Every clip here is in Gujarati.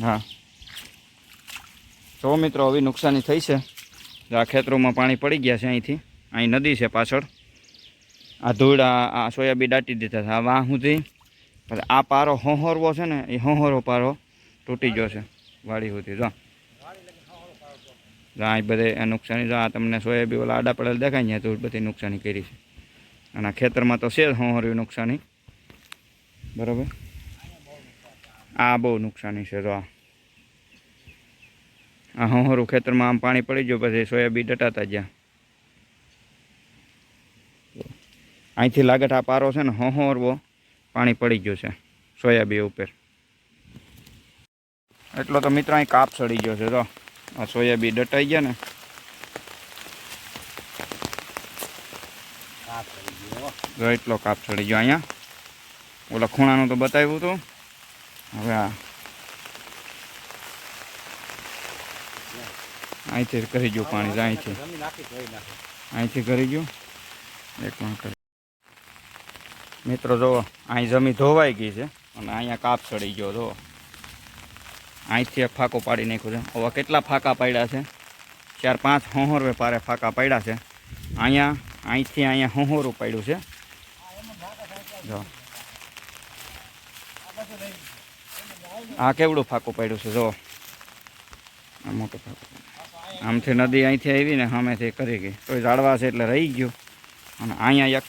હા. જો મિત્રો, હવે નુકસાની થઈ છે. આ ખેતરોમાં પાણી પડી ગયા છે અહીંથી. અહીં નદી છે પાછળ. આ ધૂળ, આ સોયાબીન દાટી દીધા છે. આ સુધી. આ પારો હોહરવો છે ને, એ હોહરો પારો તૂટી ગયો છે. વાડી સુધી. જો. આ બધે નુકસાની. જો, આ તમને સોયાબી ઓલા આડા પડેલ દેખાય ને તો બધી નુકસાની કરી છે. અને ખેતરમાં તો છે જ હોહરવી નુકસાની. બરાબર? આ બહુ નુકસાની છે, જો આ. હોહરું ખેતરમાં આમ પાણી પડી ગયું, પછી સોયાબીન ડટાતા જ્યાં અહીંથી લાગટ આ પારો છે ને હોહરવો પાણી પડી ગયું છે, સોયાબીન ઉપર. એટલો તો મિત્રો અહીં કાપ સડી ગયો છે તો આ સોયાબીન ડટાઈ ગયા ને. એટલો કાપ સડી ગયો અહીંયા. ઓલા ખૂણાનું તો બતાવ્યું હતું. હવે આ અહીંથી કરી ગયું પાણી અહીંથી. અહીંથી કરી ગયું એક પણ કરી. મિત્રો જુઓ અહીં જમીન ધોવાઈ ગઈ છે અને અહીંયા કાપ ચડી ગયો જુઓ અહીંથી એક ફાંકો પાડી નાખ્યો છે. હવે કેટલા ફાંકા પાડ્યા છે? ચાર પાંચ હોહોર પારે ફાંકા પાડ્યા છે. અહીંયા અહીંથી અહીંયા હોહોરું પાડ્યું છે. જો. આ કેવડું ફાંકું પાડ્યું છે, જો. આ મોટું ફાંકું. આમથી નદી અહીંથી આવી ને સામેથી કરી ગઈ. તો ઝાડવા છે એટલે રહી ગયું. અને અહીંયા એક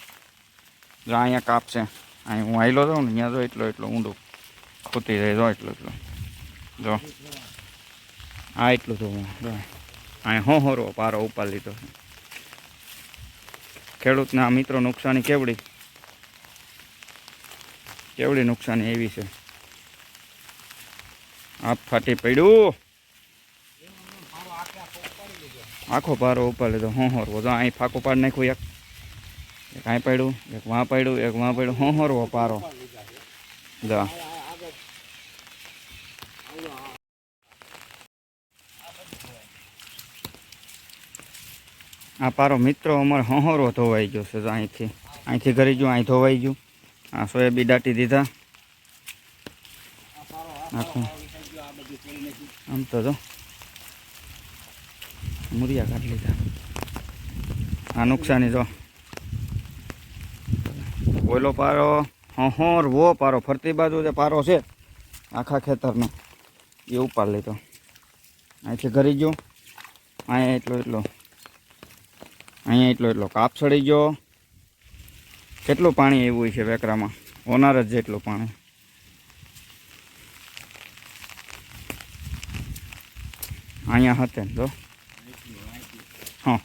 જો અહીંયા કાપ અહીં હું આવેલો જાઉં ને ત્યાં જો એટલો એટલો ઊંડું ખૂતી જાય, જો એટલો એટલો. જો. આ એટલું તો જો. અહીં હોહરો પારો ઉપાડી લીધો ખેડૂતના મિત્રો નુકસાની કેવડી? કેવડી નુકસાની એવી છે? આપ ફાટી પડ્યું. આખો પારો ઉપર લીધો. હોહરવો જો અહીં ફાંકો પાડી નાખ્યું એક. એક અહીં પડ્યું, એક વાં પડ્યું, એક વાં પડ્યું. હોહરવો પારો? જા. આ પારો મિત્રો અમારે હોહરવો ધોવાઈ ગયો છે. અહીંથી અહીંથી ઘરે ગયું, અહીં ધોવાઈ ગયું. આ સોયાબી દાટી દીધા. આખું આમ તો જો. મુરિયા કાઢી લીધા. આ નુકસાની જો. કોયલો પારો હોર વો પારો ફરતી બાજુ જે પારો છે, આખા ખેતરનો, એ ઉપાડ લીધો. અહીંથી ઘરી ગયો. અહીંયા એટલો એટલો. અહીંયા એટલો એટલો. કાપ સડી ગયો. કેટલું પાણી એવું છે વેકરામાં? હોનાર જ જેટલું પાણી. અહીંયા હતે ને જો. હા.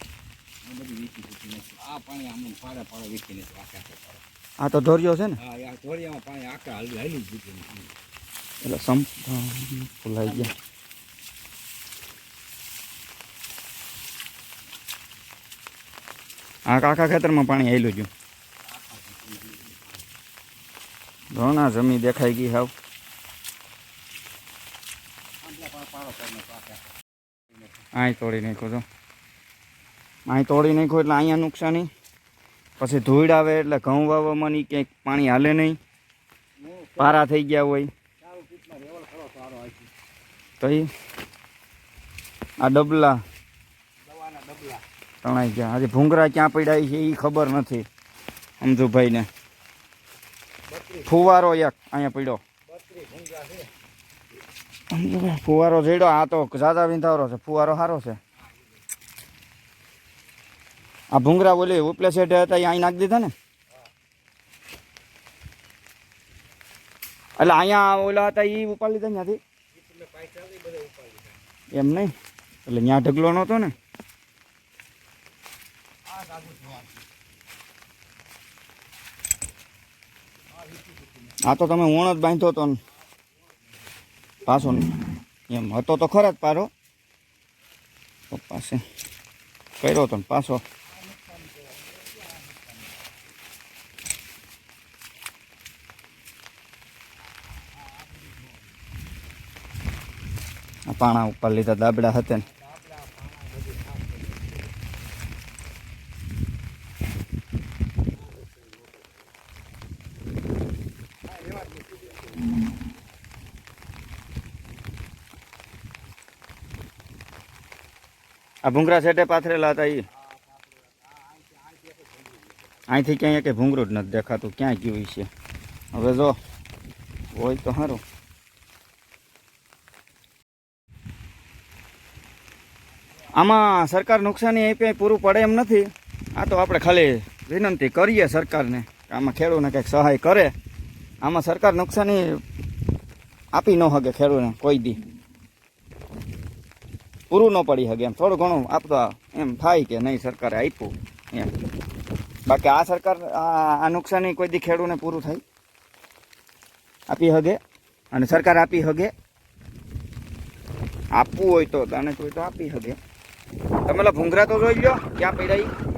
આ તો ધોર્યો છે ને? એટલે સમ ભૂલાઈ ગયા. આ કાકા ખેતરમાં પાણી આવેલું ગયું ઘણા જમી દેખાઈ ગઈ હાવ. અહીં તોડી નાખ્યો તો. અહીં તોડી નાખ્યો એટલે અહીંયા નુકસાની. પછી ધૂળ આવે એટલે ઘઉં વાવવામાં નહીં ક્યાંક પાણી હાલે નહીં. પારા થઈ ગયા હોય. તો આ ડબલા તણાઈ ગયા. આજે ભૂંગરા ક્યાં પડ્યા છે એ ખબર નથી. સમજુભાઈને ફુવારો એક અહીંયા પડ્યો. ફુવારો જેડો આ તો ઝાઝા વિંધાવરો છે. ફુવારો સારો છે. આ ભૂંગરા બોલી ઉપલે સેટે હતા, એ અહીં નાખી દીધા ને? એટલે અહીંયા ઓલા હતા એ ઉપાડી લીધા ત્યાંથી? એમ નહીં? એટલે ત્યાં ઢગલો નહોતો ને? આ તો તમે ઉણ જ બાંધ્યો હતો ને. પાછો એમ, હતો તો ખરા જ પારો પાસે કર્યો હતો ને પાછો. પાણા ઉપર લીધા દાબડા હતા ને. આ ભૂંગરા સેટે પાથરેલા હતા એ અહીંથી ક્યાંય કે ભૂંગરું જ નથી દેખાતું. ક્યાં ગયું છે? હવે જો, હોય તો સારું આમાં સરકાર નુકસાની આપી પૂરું પડે એમ નથી. આ તો આપણે ખાલી વિનંતી કરીએ સરકારને આમાં ખેડૂતને કંઈક સહાય કરે. આમાં સરકાર નુકસાની આપી ન શકે ખેડૂતને, કોઈ દી. પૂરું ન પડી શકે એમ. થોડું ઘણું આપતા એમ થાય કે નહીં સરકારે આપ્યું એમ. બાકી આ સરકાર, આ નુકસાની કોઈ દી ખેડૂતને પૂરું થાય? આપી હગે? અને સરકાર આપી હગે? આપવું હોય તો તને કોઈ તો આપી હગે. તમે ભૂંગરા તો જોઈ લો ક્યાં પડ્યા ઈ